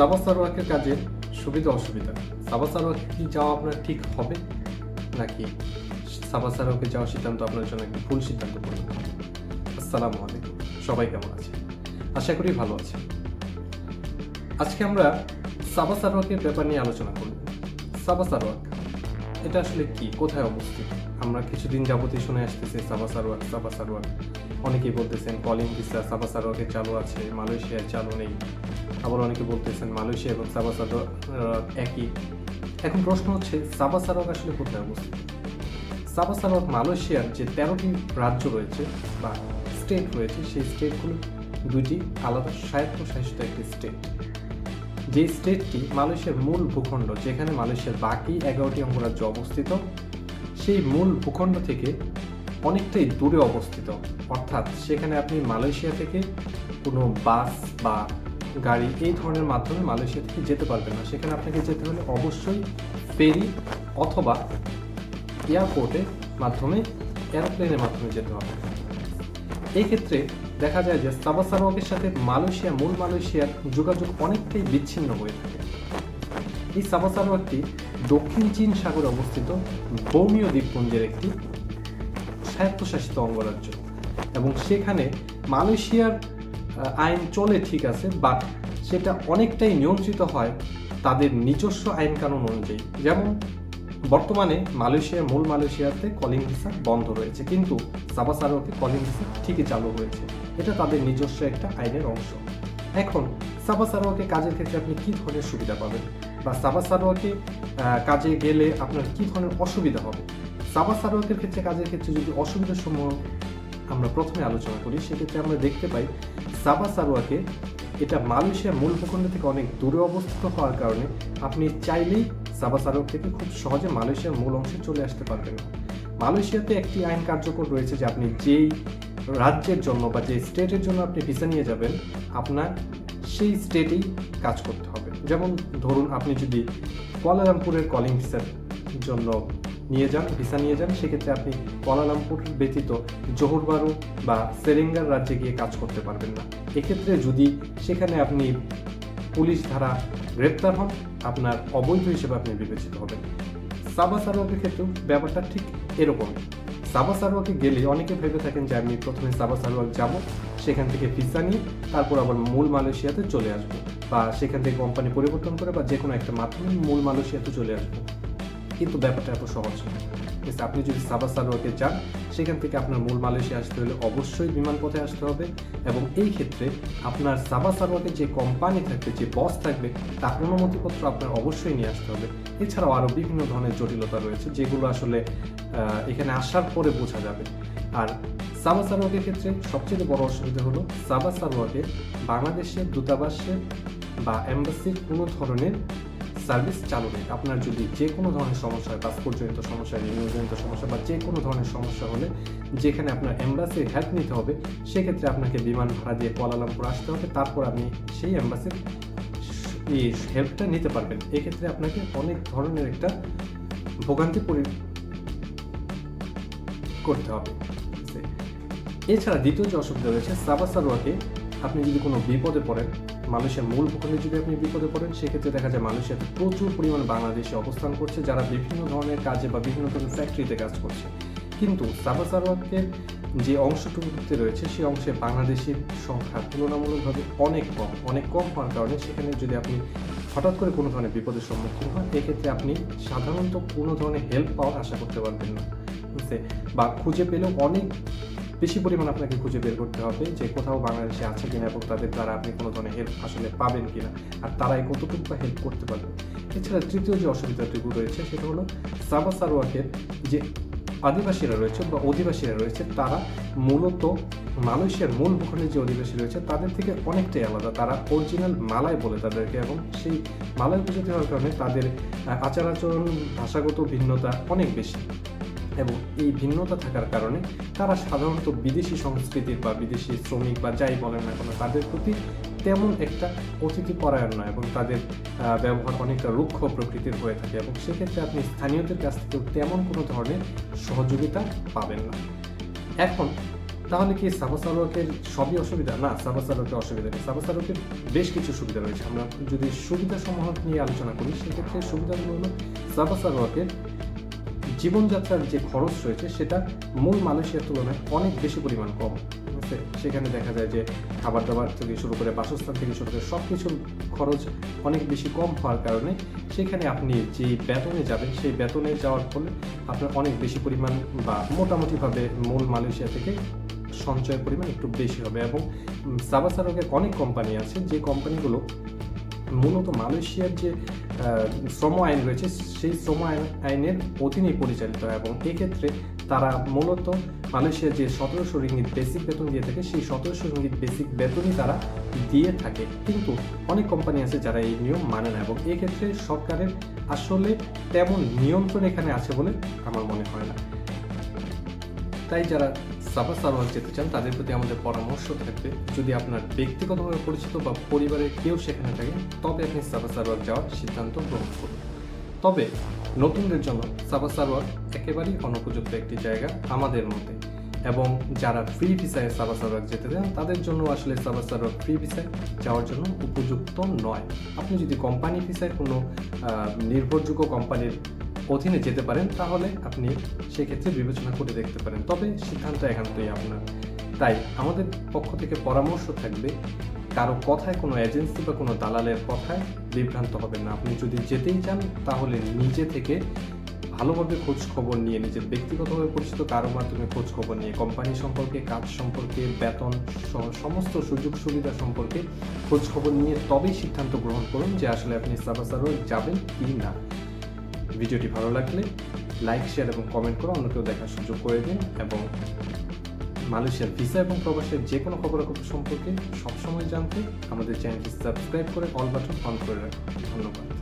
সাবা সারোয়াকের কাজের সুবিধা, অসুবিধা? সাবা সারোয়াকে কি যাওয়া আপনার ঠিক হবে? নাকি সাবা সারোয়াকে যাওয়ার সিদ্ধান্ত আপনার জন্য একটি ভুল সিদ্ধান্ত পরিণত আসসালামু আলাইকুম। সবাই কেমন আছে আশা করি ভালো আছে আজকে আমরা সাবা সারোয়াকের ব্যাপার নিয়ে আলোচনা করব। সাবা সারোয়াক এটা আসলে কি? কোথায় অবস্থিত? আমরা কিছুদিন যাবতীয় শুনে আসতেছি সাবা সারোয়াক সাবা সারোয়াক অনেকেই বলতেছেন, কলিং ভিসা সাবা সারোয়াকে চালু আছে, মালয়েশিয়ায় চালু নেই। আবার অনেকে বলতেছেন মালয়েশিয়া এবং সাবা সারোয়াক একই। এখন প্রশ্ন হচ্ছে সাবা সারোয়াক আসলে কোথায় অবস্থিত? সাবা সারোয়াক মালয়েশিয়ার যে তেরোটি রাজ্য রয়েছে বা স্টেট রয়েছে, সেই স্টেটগুলো দুইটি আলাদা স্বায়ত্তশাসিত একটি স্টেট যে স্টেটটি মালয়েশিয়ার মূল ভূখণ্ড, যেখানে মালয়েশিয়ার বাকি এগারোটি অঙ্গরাজ্য অবস্থিত, সেই মূল ভূখণ্ড থেকে অনেকটাই দূরে অবস্থিত। অর্থাৎ সেখানে আপনি মালয়েশিয়া থেকে কোনো বাস বা গাড়ি, এই ধরনের মাধ্যমে মালয়েশিয়া থেকে যেতে পারবেন না। সেখানে আপনাকে যেতে হলে অবশ্যই ফেরি অথবা এয়ারপোর্টের মাধ্যমে, এরোপ্লেনের মাধ্যমে যেতে হবে। এই ক্ষেত্রে দেখা যায় যে সাবা সারোয়াকের সাথে মালয়েশিয়া, মূল মালয়েশিয়ার যোগাযোগ অনেকটাই বিচ্ছিন্ন হয়ে থাকে। এই সাবা সারোয়াকটি দক্ষিণ চীন সাগরে অবস্থিত বর্মীয় দ্বীপপুঞ্জের একটি স্বায়ত্তশাসিত অঙ্গরাজ্য এবং সেখানে মালয়েশিয়ার আইন চলে ঠিক আছে বাট সেটা অনেকটাই নিয়ন্ত্রিত হয় তাদের নিজস্ব আইন কানুন অনুযায়ী। যেমন, বর্তমানে মালয়েশিয়ার মূল মালয়েশিয়াতে কলিং ভিসা বন্ধ রয়েছে, কিন্তু সাবা সারোয়াকে কলিং ভিসা ঠিকই চালু হয়েছে। এটা তাদের নিজস্ব একটা আইনের অংশ। এখন সাবা সারোয়াকে কাজের ক্ষেত্রে আপনি কি ধরনের সুবিধা পাবেন? বা সাবা সারোয়াকে কাজে গেলে আপনার কি ধরনের অসুবিধা হবে? সাবা সারোয়াকের ক্ষেত্রে কাজের ক্ষেত্রে যদি অসুবিধার সমূহ আমরা প্রথমে আলোচনা করি, সেক্ষেত্রে আমরা দেখতে পাই সাবা সারোয়াকে এটা মালয়েশিয়ার মূল ভূখণ্ড থেকে অনেক দূরে অবস্থিত হওয়ার কারণে আপনি চাইলেই সাবা সারোয়াক থেকে খুব সহজে মালয়েশিয়ার মূল অংশে চলে আসতে পারবেন। মালয়েশিয়াতে একটি আইন কার্যকর রয়েছে যে আপনি যেই রাজ্যের জন্য বা যে স্টেটের জন্য আপনি ভিসা নিয়ে যাবেন, আপনার সেই স্টেটেই কাজ করতে হবে। যেমন ধরুন, আপনি যদি কুয়ালালামপুরের কলিং ভিসার জন্য নিয়ে যান, ভিসা নিয়ে যান, সেক্ষেত্রে আপনি কুয়ালালামপুর ব্যতীত জোহরবারু বা সেরেঙ্গার রাজ্যে গিয়ে কাজ করতে পারবেন না। এক্ষেত্রে যদি সেখানে আপনি পুলিশ ধারা গ্রেপ্তার হন, আপনার অবৈধ হিসেবে আপনি বিবেচিত হবেন। সাবা সারোয়াকের ক্ষেত্রেও ব্যাপারটা ঠিক এরকম। সাবা সারোয়াকে গেলে অনেকে ভেবে থাকেন যে আমি প্রথমে সাবা সারোয়াক যাব, সেখান থেকে ভিসা নিয়ে তারপর আবার মূল মালয়েশিয়াতে চলে আসব বা সেখান থেকে কোম্পানি পরিবর্তন করে বা যে কোনো একটা মাধ্যমে মূল মালয়েশিয়াতে চলে আসব। কিন্তু ব্যাপারটা এত সহজ না। Yes, আপনি যদি সাবা সারোয়াকে যান সেখান থেকে আপনার মূল মালয়েশিয়া আসতে হলে অবশ্যই বিমান পথে আসতে হবে এবং এই ক্ষেত্রে আপনার সাবা সারোয়াকে যে কোম্পানি থাকবে যে বস থাকবে তার অনুমতিপত্র আপনার অবশ্যই নিয়ে আসতে হবে। এছাড়াও আরও বিভিন্ন ধরনের জটিলতা রয়েছে যেগুলো আসলে এখানে আসার পরে বোঝা যাবে। আর সাবা সারোয়াকের ক্ষেত্রে সবচেয়ে বড় অসুবিধা হলো সাবা সারোয়াকে বাংলাদেশের দূতাবাসের বা এম্বাসির কোনো ধরনের সার্ভিস চালু নেই। আপনার যদি যে কোনো ধরনের সমস্যা হয়, পাসপোর্টজনিত সমস্যা রিনিউজনিত সমস্যা বা যে কোনো ধরনের সমস্যা হলে যেখানে আপনার এম্বাসির হেল্প নিতে হবে, সেক্ষেত্রে আপনাকে বিমান ভাড়া দিয়ে কুয়ালালামপুর আসতে হবে। তারপর আপনি সেই এম্বাসির এই হেল্পটা নিতে পারবেন। এক্ষেত্রে আপনাকে অনেক ধরনের একটা ভোগান্তি পরি করতে হবে। এছাড়া দ্বিতীয় যে অসুবিধা রয়েছে সাবা সারোয়াকে আপনি যদি কোনো বিপদে পড়েন, মানুষের মূল ভূখণ্ডে যদি আপনি বিপদে পড়েন, সেক্ষেত্রে দেখা যায় মানুষের প্রচুর পরিমাণ বাংলাদেশে অবস্থান করছে, যারা বিভিন্ন ধরনের কাজে বা বিভিন্ন ধরনের ফ্যাক্টরিতে কাজ করছে। কিন্তু সাবা সারোয়াকের যে অংশটুকুতে রয়েছে, সেই অংশে বাংলাদেশের সংখ্যা তুলনামূলকভাবে অনেক কম অনেক কম হওয়ার কারণে সেখানে যদি আপনি হঠাৎ করে কোনো ধরনের বিপদের সম্মুখীন হন, এক্ষেত্রে আপনি সাধারণত কোনো ধরনের হেল্প পাওয়ার আশা করতে পারবেন না। বা খুঁজে পেলেও অনেক বেশি পরিমাণ আপনাকে খুঁজে বের করতে হবে যে কোথাও বাংলাদেশে আছে কিনা এবং তাদের দ্বারা আপনি কোনো ধরনের হেল্প আসলে পাবেন কিনা আর তারাই কতটুকু বা হেল্প করতে পারবে। এছাড়া তৃতীয় যে অসুবিধাটুকু রয়েছে সেটা হলো সাবা সারোয়াকের যে আদিবাসীরা রয়েছে বা অধিবাসীরা রয়েছে, তারা মূলত মালয়েশিয়ার মূল ভূখণ্ডে যে অধিবাসী রয়েছে, তাদের থেকে অনেকটাই আলাদা। তারা অরিজিনাল মালায় বলে তাদেরকে এবং সেই মালায় উপজাতি হওয়ার কারণে তাদের আচার আচরণ ভাষাগত ভিন্নতা অনেক বেশি। এবং এই ভিন্নতা থাকার কারণে তারা সাধারণত বিদেশি সংস্কৃতির বা বিদেশি শ্রমিক বা যাই বলেন না কোনো, তাদের প্রতি তেমন একটা অতিথি পরায়ণ নয় এবং তাদের ব্যবহার অনেকটা রুক্ষ প্রকৃতির হয়ে থাকে এবং সেক্ষেত্রে আপনি স্থানীয়দের কাছ থেকেও তেমন কোনো ধরনের সহযোগিতা পাবেন না। এখন, তাহলে কি সাবা সারোয়াকের সবই অসুবিধা? না সাবা সারোয়াকের অসুবিধা নেই। সাবা সারোয়াকের বেশ কিছু সুবিধা রয়েছে। আমরা যদি সুবিধা সমূহ নিয়ে আলোচনা করি, সেক্ষেত্রে সুবিধাগুলো হলো সাবা সারোয়াকের জীবনযাত্রার যে খরচ রয়েছে, সেটা মূল মালয়েশিয়ার তুলনায় অনেক বেশি পরিমাণ কম। ঠিক আছে সেখানে দেখা যায় যে খাবার দাবার থেকে শুরু করে বাসস্থান থেকে শুরু করে সব কিছুর খরচ অনেক বেশি কম হওয়ার কারণে সেখানে আপনি যে বেতনে যাবেন, সেই বেতনে যাওয়ার ফলে আপনার অনেক বেশি পরিমাণ বা মোটামুটিভাবে মূল মালয়েশিয়া থেকে সঞ্চয়ের পরিমাণ একটু বেশি হবে এবং সাবাসারকের অনেক কোম্পানি আছে, যে কোম্পানিগুলো মূলত মালয়েশিয়ার যে শ্রম আইন রয়েছে, সেই শ্রম আইন, আইনের অধীনেই পরিচালিত হয় এবং এক্ষেত্রে তারা মূলত মালয়েশিয়ার যে সতেরোশো রিঙ্গিত বেসিক বেতন দিয়ে থাকে, সেই সতেরোশো রিঙ্গিত বেসিক বেতনই তারা দিয়ে থাকে। কিন্তু অনেক কোম্পানি আছে যারা এই নিয়ম মানে না এবং এক্ষেত্রে সরকারের আসলে তেমন নিয়ন্ত্রণ এখানে আছে বলে আমার মনে হয় না। তাই যারা সাবা সারোয়ার যেতে চান, তাদের প্রতি আমাদের পরামর্শ থাকবে, যদি আপনার ব্যক্তিগতভাবে পরিচিত বা পরিবারের কেউ সেখানে থাকে, তবে আপনি সাবা সারোয়ার যাওয়ার সিদ্ধান্ত গ্রহণ করুন। তবে নতুনদের জন্য সাবা সারোয়ার একেবারেই অনুপযুক্ত একটি জায়গা আমাদের মতে। এবং যারা ফ্রি ভিসায় সাবা সারোয়ার যেতে চান, তাদের জন্য আসলে সাবা সারোয়ার ফ্রি ভিসায় যাওয়ার জন্য উপযুক্ত নয়। আপনি যদি কোম্পানি ভিসায় কোনো নির্ভরযোগ্য কোম্পানির অধীনে যেতে পারেন, তাহলে আপনি সেক্ষেত্রে বিবেচনা করে দেখতে পারেন। তবে সিদ্ধান্ত একান্তই আপনার। তাই আমাদের পক্ষ থেকে পরামর্শ থাকবে, কারও কথায় কোনো এজেন্সি বা কোনো দালালের কথায় বিভ্রান্ত হবেন না। আপনি যদি যেতেই চান, তাহলে নিজে থেকে ভালোভাবে খবর নিয়ে, নিজের ব্যক্তিগতভাবে পরিচিত কারও মাধ্যমে খবর নিয়ে, কোম্পানি সম্পর্কে, কাজ সম্পর্কে, বেতন সমস্ত সুযোগ সুবিধা সম্পর্কে খবর নিয়ে তবেই সিদ্ধান্ত গ্রহণ করুন যে আসলে আপনি সাবাসারো যাবেন কি না। ভিডিওটি ভালো লাগলে লাইক, শেয়ার এবং কমেন্ট করে অন্যকেও দেখার সুযোগ করে দিন এবং মালয়েশিয়ার ভিসা এবং প্রবাসের যে কোনো খবরাখবর সম্পর্কে সবসময় জানতে আমাদের চ্যানেলটি সাবস্ক্রাইব করে অল বাটন অন করে রাখুন। ধন্যবাদ।